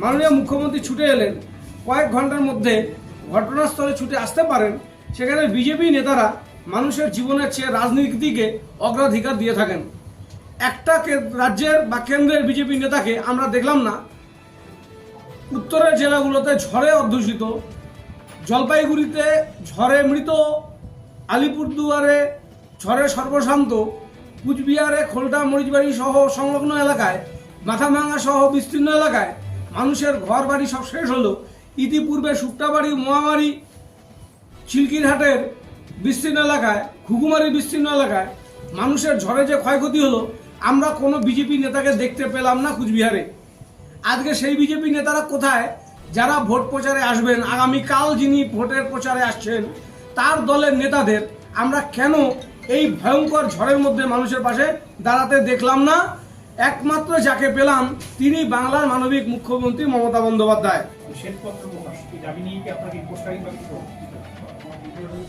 মাননীয় মুখ্যমন্ত্রী ছুটে এলেন। কয়েক ঘণ্টার মধ্যে ঘটনাস্থলে ছুটে আসতে পারেন। সেখানে বিজেপি নেতারা মানুষের জীবনের চেয়ে রাজনীতিকে অগ্রাধিকার দিয়ে থাকেন। একটা রাজ্যের বা কেন্দ্রের বিজেপি নেতাকে আমরা দেখলাম না। উত্তরের জেলাগুলোতে ঝড়ে অধ্যুষিত। জলপাইগুড়িতে ঝড়ে মৃত। আলিপুরদুয়ারে ঝড়ে সর্বশান্ত। কুচবিহারে খোলটা মরিচবাড়ি সহ সংলগ্ন এলাকায় মাথাভাঙা সহ বিস্তীর্ণ এলাকায় মানুষের ঘর বাড়ি সব শেষ হলো। ইতিপূর্বে শুক্তাবাড়ি, মোয়াবাড়ি, চিলকিরহাটের বিস্তীর্ণ এলাকায়, ঘুঘুমারি বিস্তীর্ণ এলাকায় মানুষের ঝড়ে যে ক্ষয়ক্ষতি হলো, আমরা কোনো বিজেপি নেতাকে দেখতে পেলাম না কুচবিহারে। আজকে সেই বিজেপি নেতারা কোথায়? যারা ভোট প্রচারে আসবেন, আগামীকাল যিনি ভোটের প্রচারে আসছেন, তার দলের নেতাদের আমরা কেন এই ভয়ঙ্কর ঝড়ের মধ্যে মানুষের পাশে দাঁড়াতে দেখলাম না? একমাত্র যাকে পেলাম, তিনি বাংলার মানবিক মুখ্যমন্ত্রী মমতা বন্দ্যোপাধ্যায়।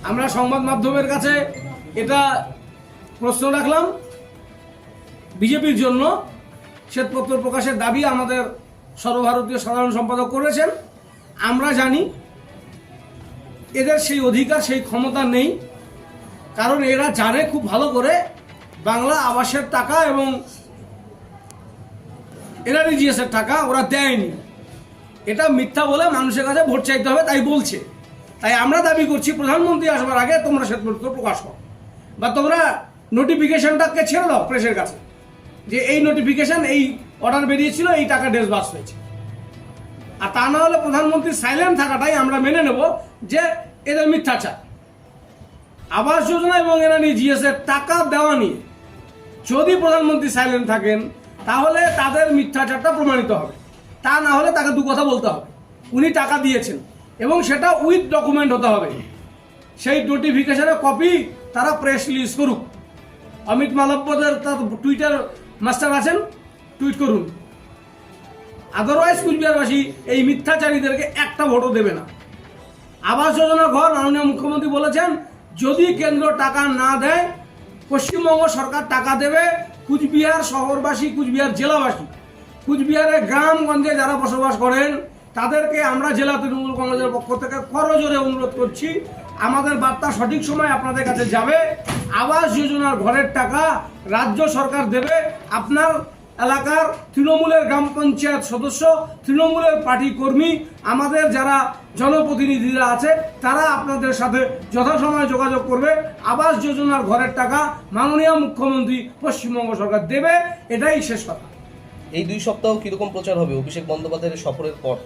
আমরা সংবাদ মাধ্যমের কাছে এটা প্রশ্ন রাখলাম। বিজেপির জন্য শ্বেতপত্র প্রকাশের দাবি আমাদের সর্বভারতীয় সাধারণ সম্পাদক করেছেন। আমরা জানি এদের সেই অধিকার, সেই ক্ষমতা নেই। কারণ এরা জানে খুব ভালো করে বাংলা আবাসের টাকা এবং এনআরইজিএসের টাকা, ওরা দেয়নি। এটা মিথ্যা বলে মানুষের কাছে ভোট চাইতে হবে, তাই বলছে। তাই আমরা দাবি করছি, প্রধানমন্ত্রী আসবার আগে তোমরা শ্বেতপত্র প্রকাশ করো। বা তোমরা নোটিফিকেশনটাকে ছেড়ে দাও প্রেসের কাছে, যে এই নোটিফিকেশন এই অর্ডার বেরিয়েছিল, এই টাকা ডেসবার্স হয়েছে। আর তা না হলে প্রধানমন্ত্রী সাইলেন্ট থাকাটাই আমরা মেনে নেব যে এদের মিথ্যাচার। আবাস যোজনা এবং এনানি জিএস এর টাকা দেওয়া নিয়ে যদি প্রধানমন্ত্রী সাইলেন্ট থাকেন তাহলে তাদের মিথ্যাচারটা প্রমাণিত হবে। তা না হলে তাকে দু কথা বলতে হবে। উনি টাকা দিয়েছেন এবং সেটা উইথ ডকুমেন্ট হতে হবে। সেই নোটিফিকেশনের কপি তারা প্রেস রিলিজ করুক। অমিত মালব্যদের তার টুইটার মাস্টার আছেন, টুইট করুন। আদারওয়াইজ কুচবিহারবাসী এই মিথ্যাচারীদেরকে একটা ভোটও দেবে না। আবাস যোজনার ঘর মাননীয় মুখ্যমন্ত্রী বলেছেন, যদি কেন্দ্র টাকা না দেয়, পশ্চিমবঙ্গ সরকার টাকা দেবে কুচবিহার শহরবাসী, কুচবিহার জেলাবাসী কুচবিহারের গ্রামগঞ্জে যারা বসবাস করেন, তাদেরকে আমরা জেলা তৃণমূল কংগ্রেসের পক্ষ থেকে করজোরে অনুরোধ করছি, আমাদের বার্তা সঠিক সময় আপনাদের কাছে যাবে, আবাস যোজনার ঘরের টাকা রাজ্য সরকার দেবে, আপনার এলাকার তৃণমূলের গ্রাম পঞ্চায়েত সদস্য তৃণমূলের পার্টি কর্মী আমাদের যারা জনপ্রতিনিধিরা আছে তারা আপনাদের সাথে যথাসময়ে যোগাযোগ করবে। আবাস যোজনার ঘরের টাকা মাননীয় মুখ্যমন্ত্রী পশ্চিমবঙ্গ সরকার দেবে এটাই শেষ কথা। এই দুই সপ্তাহ কীরকম প্রচার হবে? অভিষেক বন্দ্যোপাধ্যায়ের সফরের পর?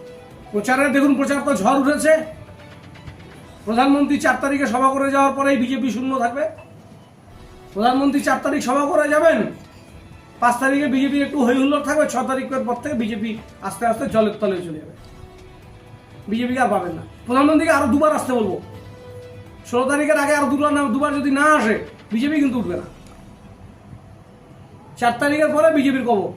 প্রচারে দেখুন প্রচার তো ঝড় উঠেছে। প্রধানমন্ত্রী চার তারিখে সভা করে যাওয়ার পরেই বিজেপি শূন্য থাকবে। প্রধানমন্ত্রী চার তারিখ সভা করে যাবেন? পাঁচ তারিখে বিজেপি একটু হই হুল্লোড় থাকবে, ছ তারিখের পর থেকে বিজেপি আস্তে আস্তে জলের তলে চলে যাবে। বিজেপিকে আর পাবেন না। প্রধানমন্ত্রীকে আরও দুবার আসতে বলব। ষোলো তারিখের আগে আরও দুবার না, দুবার যদি না আসে, বিজেপি কিন্তু উঠবে না। চার তারিখের পরে বিজেপির কবর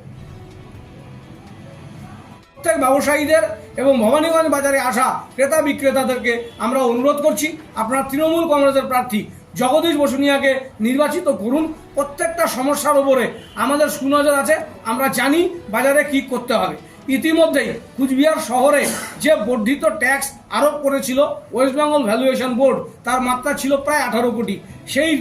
প্রত্যেক ব্যবসায়ীদের এবং ভবানীগঞ্জ বাজারে আসা ক্রেতা বিক্রেতাদেরকে আমরা অনুরোধ করছি, আপনার তৃণমূল কংগ্রেসের প্রার্থী জগদীশ বসুনিয়াকে নির্বাচিত করুন। প্রত্যেকটা সমস্যার ওপরে আমাদের সুনজর আছে, আমরা জানি বাজারে কি করতে হবে। ইতিমধ্যেই কুচবিহার শহরে যে বর্ধিত ট্যাক্স আরোপ করেছিল ওয়েস্ট বেঙ্গল ভ্যালুয়েশন বোর্ড, তার মাত্রা ছিল প্রায় আঠারো কোটি। সেই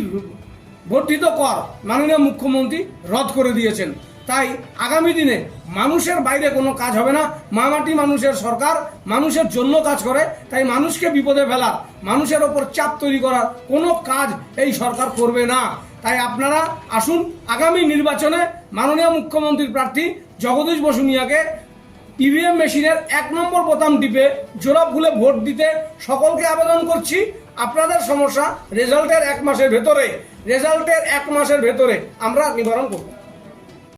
বর্ধিত কর মাননীয় মুখ্যমন্ত্রী রদ করে দিয়েছেন। তাই আগামী দিনে মানুষের বাইরে কোনো কাজ হবে না। মামাটি মানুষের সরকার, মানুষের জন্য কাজ করে। তাই মানুষকে বিপদে ফেলা, মানুষের ওপর চাপ তৈরি করার কোনো কাজ এই সরকার করবে না। তাই আপনারা আসুন, আগামী নির্বাচনে মাননীয় মুখ্যমন্ত্রীর প্রার্থী জগদীশ বসুনিয়াকে ইভিএম মেশিনের এক নম্বর বোতাম টিপে জোড়া ফুলে ভোট দিতে সকলকে আবেদন করছি। আপনাদের সমস্যা রেজাল্টের এক মাসের ভেতরে, রেজাল্টের এক মাসের ভেতরে আমরা নিবারণ করব।